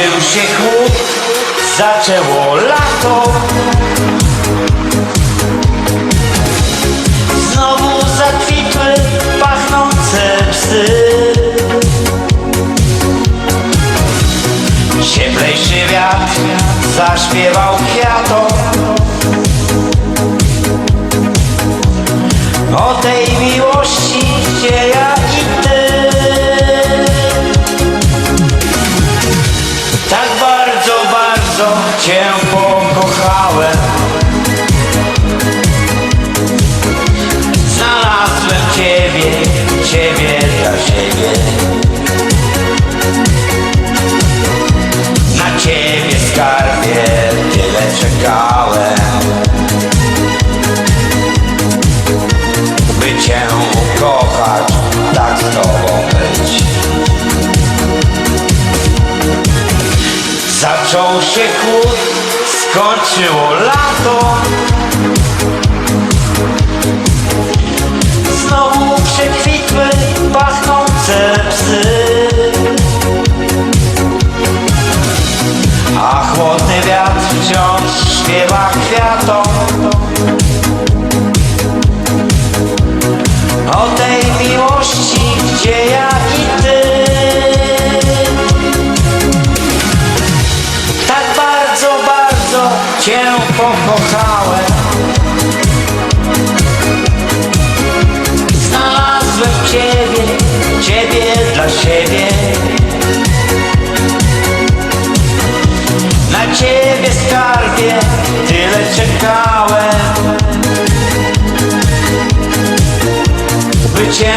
Skończył się chłód, zaczęło lato. Znowu zakwitły pachnące psy. Cieplejszy wiatr zaśpiewał kwiatom O tej miłości, Znalazłem Ciebie, Ciebie dla siebie. Na Ciebie skarbie tyle czekałem. By Cię ukochać, tak z Tobą być. Zaczął się chłód, skończyło lato. Znowu przekwitły pachnące psy Cię pokochałem. Znalazłem Ciebie, Ciebie dla siebie. Na Ciebie skarbie tyle czekałem. By Cię